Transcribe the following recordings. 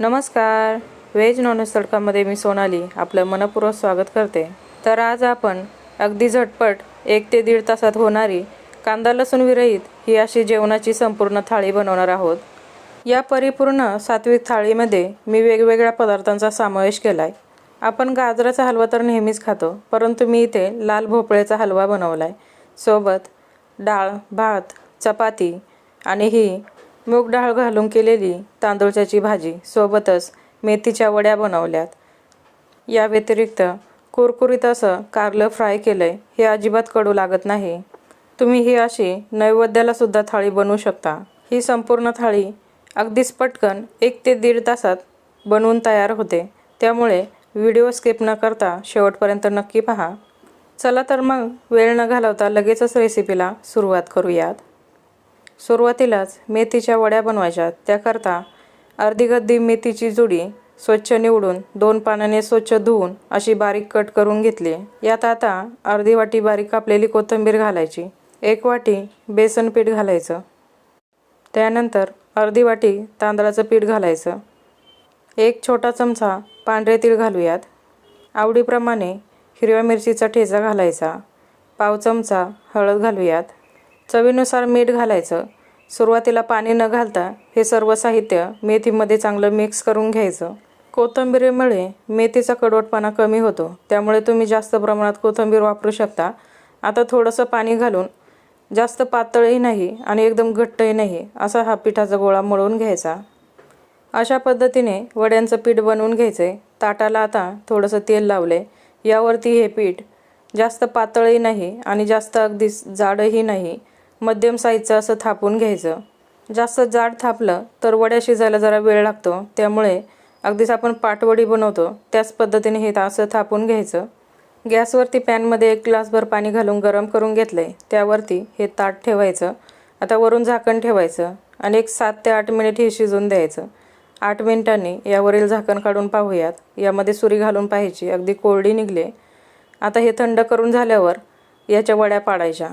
नमस्कार. Veg non veg तडकामध्ये मी सोनाली आपलं मनपूर्वक स्वागत करते. तर आज आपण अगदी झटपट एक ते दीड तासात होणारी कांदा लसूण विरहित ही अशी जेवणाची संपूर्ण थाळी बनवणार आहोत. या परिपूर्ण सात्विक थाळीमध्ये मी वेगवेगळ्या पदार्थांचा समावेश केला आहे आपण गाजराचा हलवा तर नेहमीच खातो परंतु मी इथे लाल भोपळ्याचा हलवा बनवला आहे सोबत डाळ भात चपाती आणि ही मूग डाळ घालून केलेली तांदूळच्याची भाजी सोबतच मेथीच्या वड्या बनवल्यात. या व्यतिरिक्त कुरकुरीत असं कारलं फ्राय केलं आहे हे अजिबात कडू लागत नाही. तुम्ही ही अशी नैवेद्याला सुद्धा थाळी बनवू शकता. ही संपूर्ण थाळी अगदीच पटकन एक ते दीड तासात बनवून तयार होते. त्यामुळे व्हिडिओ स्किप न करता शेवटपर्यंत नक्की पहा. चला तर मग वेळ न घालवता लगेचच रेसिपीला सुरुवात करूयात. सुरुवातीलाच मेथीच्या वड्या बनवायच्या. त्याकरता अर्धी गद्दी मेथीची जुडी स्वच्छ निवडून दोन पानाने स्वच्छ धुवून अशी बारीक कट करून घेतली. यात आता अर्धी वाटी बारीक कापलेली कोथिंबीर घालायची. एक वाटी बेसन पीठ घालायचं. त्यानंतर अर्धी वाटी तांदळाचं पीठ घालायचं. एक छोटा चमचा पांढरे तीळ घालूयात. आवडीप्रमाणे हिरव्या मिरचीचा ठेचा घालायचा. पाव चमचा हळद घालूयात. चवीनुसार मीठ घालायचं. सुरुवातीला पाणी न घालता हे सर्व साहित्य मेथीमध्ये चांगलं मिक्स करून घ्यायचं. कोथंबिरीमुळे मेथीचा कडवटपणा कमी होतो. त्यामुळे तुम्ही जास्त प्रमाणात कोथिंबीर वापरू शकता. आता थोडंसं पाणी घालून जास्त पातळही नाही आणि एकदम घट्टही नाही असा हा पिठाचा गोळा मळून घ्यायचा. अशा पद्धतीने वड्यांचं पीठ बनवून घ्यायचं. आहे ताटाला आता थोडंसं तेल लावले. यावरती हे पीठ जास्त पातळही नाही आणि जास्त अगदी जाडही नाही. मध्यम साईजचं असं थापून घ्यायचं. जास्त जाड थापलं तर वड्या शिजायला जरा वेळ लागतो. त्यामुळे अगदीच आपण पाटवडी बनवतो. त्याच पद्धतीने हे असं थापून घ्यायचं. गॅसवरती पॅनमध्ये एक ग्लासभर पाणी घालून गरम करून घेतलं आहे त्यावरती हे ताट ठेवायचं. आता वरून झाकण ठेवायचं आणि एक सात ते आठ मिनिट हे शिजून द्यायचं. आठ मिनिटांनी यावरील झाकण काढून पाहूयात. यामध्ये सुरी घालून पाहायची. अगदी कोरडी निघले. आता हे थंड करून झाल्यावर याच्या वड्या पाडायच्या.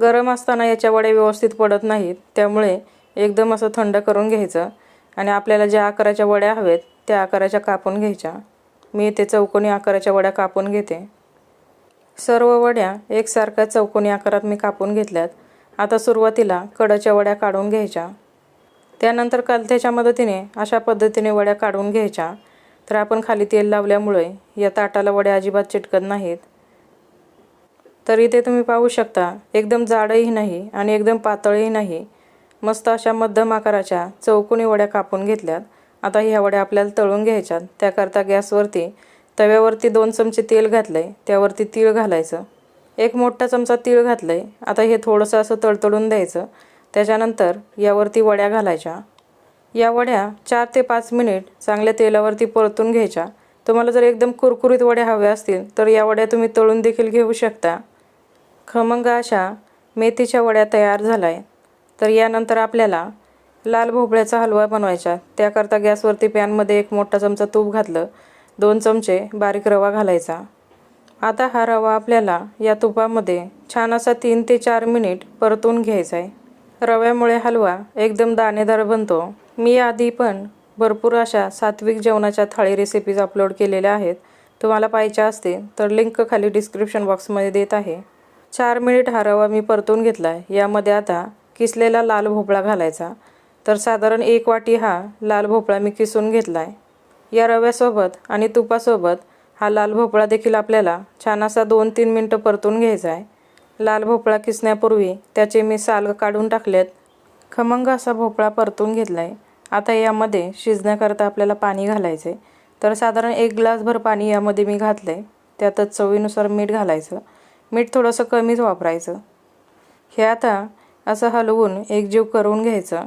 गरम असताना याच्या वड्या व्यवस्थित पडत नाहीत त्यामुळे एकदम असं थंड करून घ्यायचं आणि आपल्याला ज्या आकाराच्या वड्या हवेत त्या आकाराच्या कापून घ्यायच्या. मी ते चौकोनी आकाराच्या वड्या कापून घेते. सर्व वड्या एकसारख्या चौकोनी आकारात मी कापून घेतल्यात. आता सुरुवातीला कडाच्या वड्या काढून घ्यायच्या. त्यानंतर कलथ्याच्या मदतीने अशा पद्धतीने वड्या काढून घ्यायच्या. तर आपण खाली तेल लावल्यामुळे या ताटाला वड्या अजिबात चिटकत नाहीत. तर इथे तुम्ही पाहू शकता. एकदम जाडही नाही आणि एकदम पातळही नाही. मस्त अशा मध्यम आकाराच्या चौकोनी वड्या कापून घेतल्यात. आता ह्या वड्या आपल्याला तळून घ्यायच्यात. त्याकरता गॅसवरती तव्यावरती दोन चमचे तेल घातलं आहे त्यावरती तीळ घालायचं. एक मोठा चमचा तीळ घातलं आहे आता हे थोडंसं असं तळतळून द्यायचं. त्याच्यानंतर यावरती वड्या घालायच्या. या वड्या चार ते पाच मिनिट चांगल्या तेलावरती परतून घ्यायच्या. तुम्हाला जर एकदम कुरकुरीत वड्या हव्या असतील तर या वड्या तुम्ही तळून देखील घेऊ शकता. खमंग अशा मेथीच्या वड्या तयार झाल्या. आहे तर यानंतर आपल्याला लाल भोपळ्याचा हलवा बनवायचा. त्याकरता गॅसवरती पॅनमध्ये एक मोठा चमचा तूप घातलं. दोन चमचे बारीक रवा घालायचा. आता हा रवा आपल्याला या तुपामध्ये छान असा तीन ते चार मिनिट परतून घ्यायचा आहे रव्यामुळे हलवा एकदम दाणेदार बनतो. मी आधी पण भरपूर अशा सात्विक जेवणाच्या थाळी रेसिपीज अपलोड केलेल्या आहेत. तुम्हाला पाहिजे असते तर लिंक खाली डिस्क्रिप्शन बॉक्समध्ये देत आहे. चार मिनिट हा रवा मी परतून घेतला आहे यामध्ये आता किसलेला लाल भोपळा घालायचा. तर साधारण एक वाटी हा लाल भोपळा मी किसून घेतला आहे या रव्यासोबत आणि तुपासोबत हा लाल भोपळा देखील आपल्याला छान असा दोन तीन मिनटं परतून घ्यायचा आहे लाल भोपळा किसण्यापूर्वी त्याचे मी साल काढून टाकलेत. खमंग असा भोपळा परतून घेतला आहे आता यामध्ये शिजण्याकरता आपल्याला पाणी घालायचं आहे तर साधारण एक ग्लासभर पाणी यामध्ये मी घातलं आहे त्यातच चवीनुसार मीठ घालायचं. मीठ थोडंसं कमीच वापरायचं. हे आता असं हलवून एकजीव करून घ्यायचं.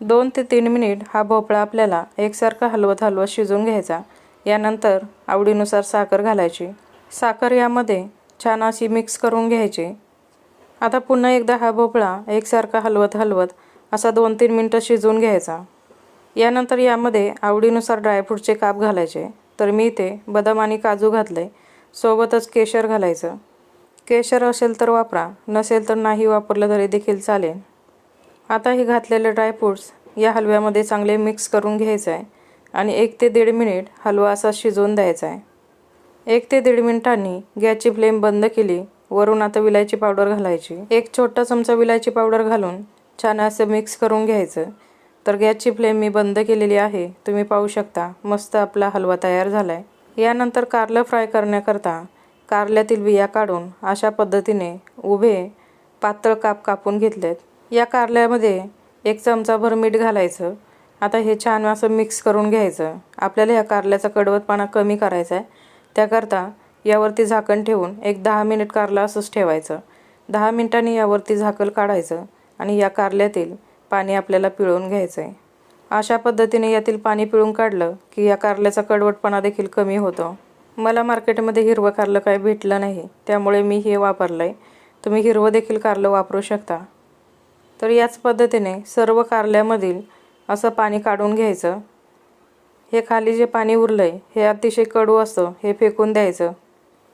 दोन ते तीन मिनिट हा भोपळा आपल्याला एकसारखा हलवत हलवत शिजवून घ्यायचा. यानंतर आवडीनुसार साखर घालायची. साखर यामध्ये छान अशी मिक्स करून घ्यायची. आता पुन्हा एकदा हा भोपळा एकसारखा हलवत हलवत असा दोन तीन मिनटं शिजवून घ्यायचा. यानंतर यामध्ये आवडीनुसार ड्रायफ्रूटचे काप घालायचे. तर मी इथे बदाम आणि काजू घातले. सोबतच केशर घालायचं. केशर असेल तर वापरा नसेल तर नाही वापरलं तरी देखील चालेल. आता हे घातलेले ड्रायफ्रूट्स या हलव्यामध्ये चांगले मिक्स करून घ्यायचं आहे आणि एक ते दीड मिनिट हलवा असा शिजवून द्यायचा आहे एक ते दीड मिनिटांनी गॅसची फ्लेम बंद केली वरून आता विलायची पावडर घालायची. एक छोटा चमचा विलायची पावडर घालून छान असं मिक्स करून घ्यायचं. तर गॅसची फ्लेम मी बंद केलेली आहे तुम्ही पाहू शकता मस्त आपला हलवा तयार झाला आहे यानंतर कारलं फ्राय करण्याकरता कारल्यातील बिया काढून अशा पद्धतीने उभे पातळ काप कापून घेतलेत. या कारल्यामध्ये एक चमचाभर मीठ घालायचं. आता हे छान असं मिक्स करून घ्यायचं. आपल्याला ह्या कारल्याचा कडवतपणा कमी करायचा आहे त्याकरता यावरती झाकण ठेवून एक दहा मिनिट कारला असंच ठेवायचं. दहा मिनिटांनी यावरती झाकण काढायचं आणि या कारल्यातील पाणी आपल्याला पिळून घ्यायचं आहे अशा पद्धतीने यातील पाणी पिळून काढलं की या कारल्याचा कडवटपणा देखील कमी होतो. मला मार्केटमध्ये हिरवं कारलं काही भेटलं नाही त्यामुळे मी हे वापरलं आहे तुम्ही हिरवं देखील कारलं वापरू शकता. तर याच पद्धतीने सर्व कारल्यामधील असं पाणी काढून घ्यायचं. हे खाली जे पाणी उरलं आहे हे अतिशय कडू असतं हे फेकून द्यायचं.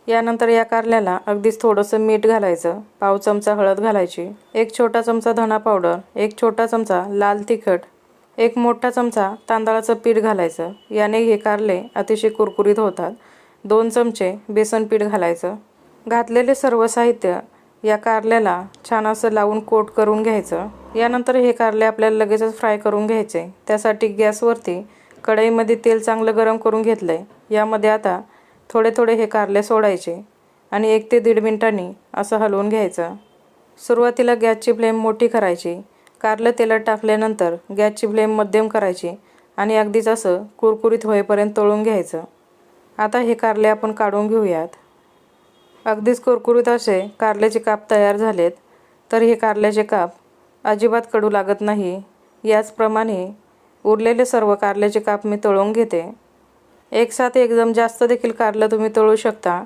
यानंतर या कारल्याला अगदीच थोडंसं मीठ घालायचं पाव चमचा हळद घालायची एक छोटा चमचा धना पावडर एक छोटा चमचा लाल तिखट एक मोठा चमचा तांदळाचं पीठ घालायचं. याने हे कारले अतिशय कुरकुरीत होतात. दोन चमचे बेसन पीठ घालायचं. घातलेले सर्व साहित्य या कारल्याला छान असं लावून कोट करून घ्यायचं. यानंतर हे कारले आपल्याला लगेचच फ्राय करून घ्यायचे. त्यासाठी गॅसवरती कढईमध्ये तेल चांगलं गरम करून घेतलं आहे यामध्ये आता थोडे थोडे हे कारले सोडायचे आणि एक ते दीड मिनिटांनी असं हलवून घ्यायचं. सुरुवातीला गॅसची फ्लेम मोठी करायची. कारलं तेलात टाकल्यानंतर गॅसची फ्लेम मध्यम करायची आणि अगदीच असं कुरकुरीत होईपर्यंत तळून घ्यायचं. आता हे कारले आपण काढून घेऊयात. अगदीच कुरकुरीत असे कारल्याचे काप तयार झालेत तर हे कारल्याचे काप अजिबात कडू लागत नाही. याचप्रमाणे उरलेले सर्व कारल्याचे काप मी तळून घेते. एकसाथ एकदम जास्त देखील कारलं तुम्ही तळू शकता.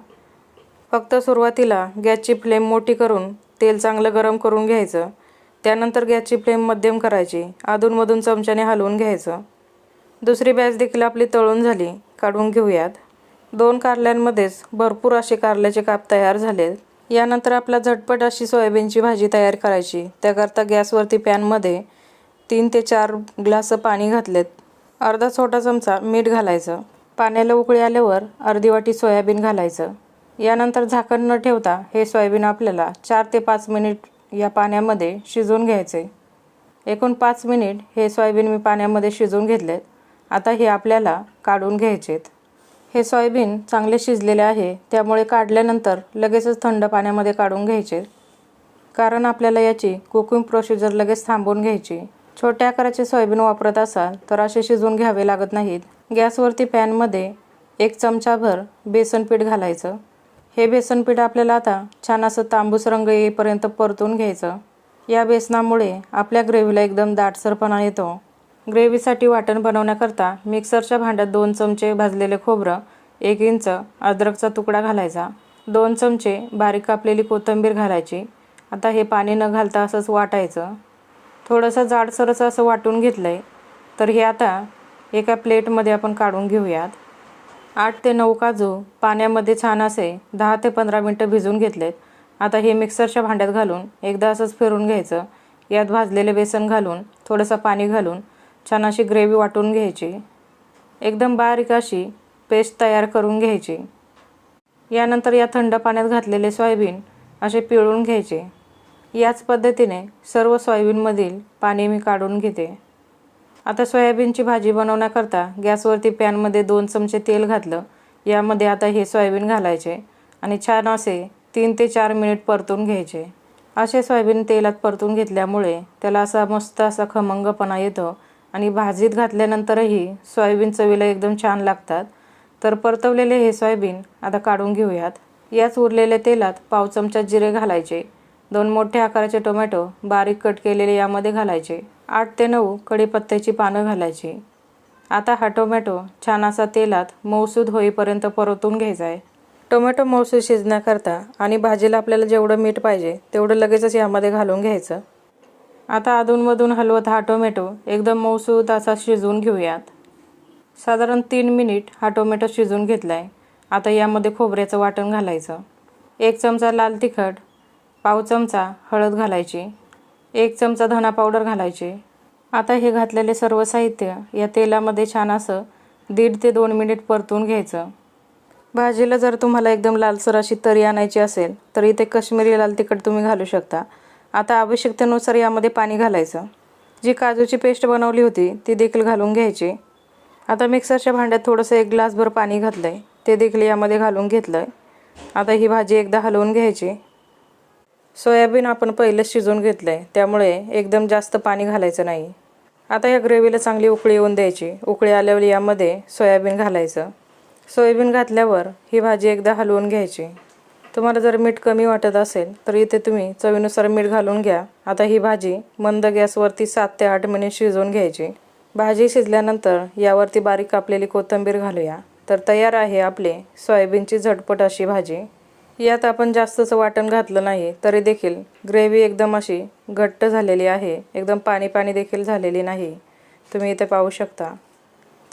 फक्त सुरुवातीला गॅसची फ्लेम मोठी करून तेल चांगलं गरम करून घ्यायचं. त्यानंतर गॅसची फ्लेम मध्यम करायची. अधूनमधून चमच्याने हलवून घ्यायचं. दुसरी बॅच देखील आपली तळून झाली. काढून घेऊयात. दोन कारल्यांमध्येच भरपूर असे कारल्याचे काप तयार झाले. यानंतर आपला झटपट अशी सोयाबीनची भाजी तयार करायची. त्याकरता गॅसवरती पॅनमध्ये तीन ते चार ग्लास पाणी घातलेत. अर्धा छोटा चमचा मीठ घालायचं. पाण्याला उकळी आल्यावर अर्धी वाटी सोयाबीन घालायचं. यानंतर झाकण न ठेवता हे सोयाबीन आपल्याला चार ते पाच मिनिट या पाण्यामध्ये शिजवून घ्यायचे. एकूण पाच मिनिट हे सोयाबीन मी पाण्यामध्ये शिजवून घेतलेत. आता हे आपल्याला काढून घ्यायचेत. हे सोयाबीन चांगले शिजलेले आहे त्यामुळे काढल्यानंतर लगेचच थंड पाण्यामध्ये काढून घ्यायचे. कारण आपल्याला याची कुकिंग प्रोसिजर लगेच थांबवून घ्यायची. छोट्या आकाराचे सोयाबीन वापरत असाल तर असे शिजवून घ्यावे लागत नाहीत. गॅसवरती पॅनमध्ये एक चमचाभर बेसन पीठ घालायचं. हे बेसन पीठ आपल्याला आता छान असं तांबूस रंग येईपर्यंत परतून घ्यायचं. या बेसनामुळे आपल्या ग्रेव्हीला एकदम दाटसरपणा येतो. ग्रेव्हीसाठी वाटण बनवण्याकरता मिक्सरच्या भांड्यात दोन चमचे भाजलेले खोबरं एक इंच अद्रकचा तुकडा घालायचा. दोन चमचे बारीक कापलेली कोथिंबीर घालायची. आता हे पाणी न घालता असंच वाटायचं. थोडंसं जाडसरच असं वाटून घेतलं आहे तर हे आता एका प्लेटमध्ये आपण काढून घेऊयात. आठ ते नऊ काजू पाण्यामध्ये छान असे दहा ते पंधरा मिनटं भिजून घेतलेत. आता हे मिक्सरच्या भांड्यात घालून एकदा असंच फिरून घ्यायचं. यात भाजलेले बेसन घालून थोडंसं पाणी घालून छान अशी ग्रेव्ही वाटून घ्यायची. एकदम बारीक अशी पेस्ट तयार करून घ्यायची. यानंतर या थंड पाण्यात घातलेले सोयाबीन असे पिळून घ्यायचे. याच पद्धतीने सर्व सोयाबीनमधील पाणी मी काढून घेते. आता सोयाबीनची भाजी बनवण्याकरता गॅसवरती पॅनमध्ये दोन चमचे तेल घातलं. यामध्ये आता हे सोयाबीन घालायचे आणि छान असे तीन ते चार मिनिट परतून घ्यायचे. असे सोयाबीन तेलात परतून घेतल्यामुळे त्याला असा मस्त असा खमंगपणा येतो आणि भाजीत घातल्यानंतरही सोयाबीन चवीला एकदम छान लागतात. तर परतवलेले हे सोयाबीन आता काढून घेऊयात. याच उरलेल्या तेलात पाव चमचा जिरे घालायचे. दोन मोठ्या आकाराचे टोमॅटो बारीक कट केलेले यामध्ये घालायचे. आठ ते नऊ कढीपत्त्याची पानं घालायची. आता हा टोमॅटो छान असा तेलात मौसूद होईपर्यंत परतून घ्यायचा आहे. टोमॅटो मौसूद शिजण्याकरता आणि भाजीला आपल्याला जेवढं मीठ पाहिजे तेवढं लगेचच यामध्ये घालून घ्यायचं. आता अधूनमधून हलवत हा टोमॅटो एकदम मौसूद असा शिजवून घेऊयात. साधारण तीन मिनिट हा टोमॅटो शिजवून घेतला आहे आता यामध्ये खोबऱ्याचं वाटण घालायचं. एक चमचा लाल तिखट पाव चमचा हळद घालायची एक चमचा धना पावडर घालायची. आता हे घातलेले सर्व साहित्य या तेलामध्ये छान असं दीड ते दोन मिनिट परतून घ्यायचं. भाजीला जर तुम्हाला एकदम लालसर अशी तरी आणायची असेल तर इथे कश्मीरी लाल तिखट तुम्ही घालू शकता. आता आवश्यकतेनुसार यामध्ये पाणी घालायचं. जी काजूची पेस्ट बनवली होती ती देखील घालून घ्यायची. आता मिक्सरच्या भांड्यात थोडंसं एक ग्लासभर पाणी घातलं आहे ते देखील यामध्ये घालून घेतलं आहे आता ही भाजी एकदा हलवून घ्यायची. सोयाबीन आपण पहिलेच शिजवून घेतलं आहे त्यामुळे एकदम जास्त पाणी घालायचं नाही. आता या ग्रेव्हीला चांगली उकळी येऊन द्यायची. उकळी आल्यावर यामध्ये सोयाबीन घालायचं. सोयाबीन घातल्यावर ही भाजी एकदा हलवून घ्यायची. तुम्हाला जर मीठ कमी वाटत असेल तर इथे तुम्ही चवीनुसार मीठ घालून घ्या. आता ही भाजी मंद गॅसवरती सात ते आठ मिनिट शिजवून घ्यायची. भाजी शिजल्यानंतर यावरती बारीक कापलेली कोथिंबीर घालूया. तर तयार आहे आपले सोयाबीनची झटपट अशी भाजी. यात आपण जास्तचं वाटण घातलं नाही तरी देखील ग्रेव्ही एकदम अशी घट्ट झालेली आहे. एकदम पाणी पाणी देखील झालेली नाही. तुम्ही इथे पाहू शकता.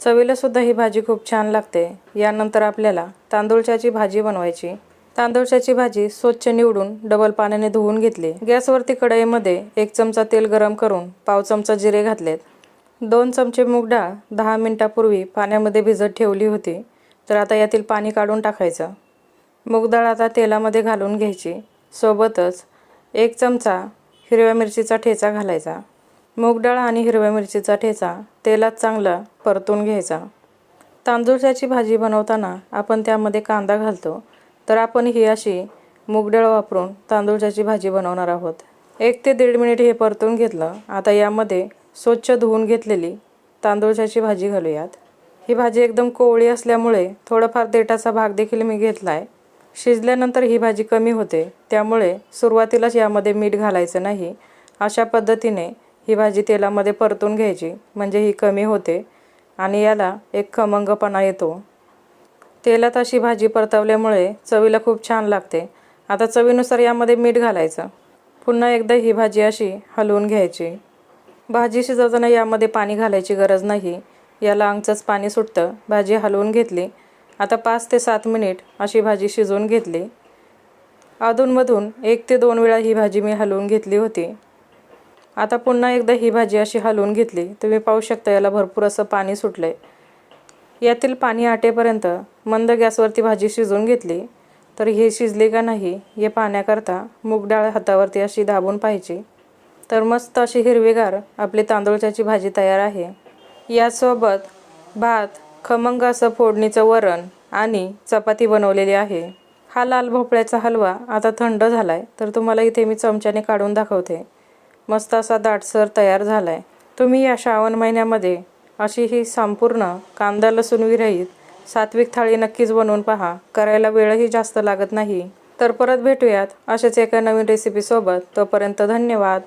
चवीलासुद्धा ही भाजी खूप छान लागते. यानंतर आपल्याला तांदूळच्याची भाजी बनवायची तांदूळच्याची भाजी स्वच्छ निवडून डबल पाण्याने धुवून घेतली. गॅसवरती कढईमध्ये एक चमचा तेल गरम करून पाव चमचा जिरे घातलेत. दोन चमचे मूग डाळ दहा मिनिटापूर्वी पाण्यामध्ये भिजत ठेवली होती तर आता यातील पाणी काढून टाकायचं. मूग डाळ आता तेलामध्ये घालून घ्यायची. सोबतच एक चमचा हिरव्या मिरचीचा ठेचा घालायचा. मूग डाळ आणि हिरव्या मिरचीचा ठेचा तेलात चांगला परतून घ्यायचा. तांदूळच्याची भाजी बनवताना आपण त्यामध्ये कांदा घालतो. तर आपण ही अशी मूगडाळ वापरून तांदूळच्याची भाजी बनवणार आहोत. एक ते दीड मिनिट हे परतून घेतलं. आता यामध्ये स्वच्छ धुवून घेतलेली तांदूळच्याची भाजी घालूयात. ही भाजी एकदम कोवळी असल्यामुळे थोडंफार देठाचा भाग देखील मी घेतला आहे शिजल्यानंतर ही भाजी कमी होते. त्यामुळे सुरुवातीलाच यामध्ये मीठ घालायचं नाही. अशा पद्धतीने ही भाजी तेलामध्ये परतून घ्यायची. म्हणजे ही कमी होते आणि याला एक खमंगपणा येतो. तेलात अशी भाजी परतवल्यामुळे चवीला खूप छान लागते. आता चवीनुसार यामध्ये मीठ घालायचं. पुन्हा एकदा ही भाजी अशी हलवून घ्यायची. भाजी शिजवताना यामध्ये पाणी घालायची गरज नाही. याला अंगचंच पाणी सुटतं. भाजी हलवून घेतली. आता पाच ते सात मिनिट अशी भाजी शिजवून घेतली. अधूनमधून एक ते दोन वेळा ही भाजी मी हलवून घेतली होती. आता पुन्हा एकदा ही भाजी अशी हलवून घेतली. तुम्ही पाहू शकता याला भरपूर असं पाणी सुटलं आहे यातील पाणी आटेपर्यंत मंद गॅसवरती भाजी शिजवून घेतली तर हे शिजले का नाही हे पाहण्याकरता मूग डाळ हातावरती अशी दाबून पाहिजे तर मस्त अशी हिरवीगार आपली तांदूळच्याची भाजी तयार आहे. यासोबत भात खमंग असं फोडणीचं वरण आणि चपाती बनवलेली आहे. हा लाल भोपळ्याचा हलवा आता थंड झाला आहे तर तुम्हाला इथे मी चमच्याने काढून दाखवते. मस्त असा दाटसर तयार झाला आहे तुम्ही या श्रावण महिन्यामध्ये अशी ही संपूर्ण कांदा लसूण विरहित सात्विक थाळी नक्कीच बनवून पहा. करायला वेळही जास्त लागत नाही. तर परत भेटूयात अशाच एका नवीन रेसिपीसोबत तोपर्यंत धन्यवाद.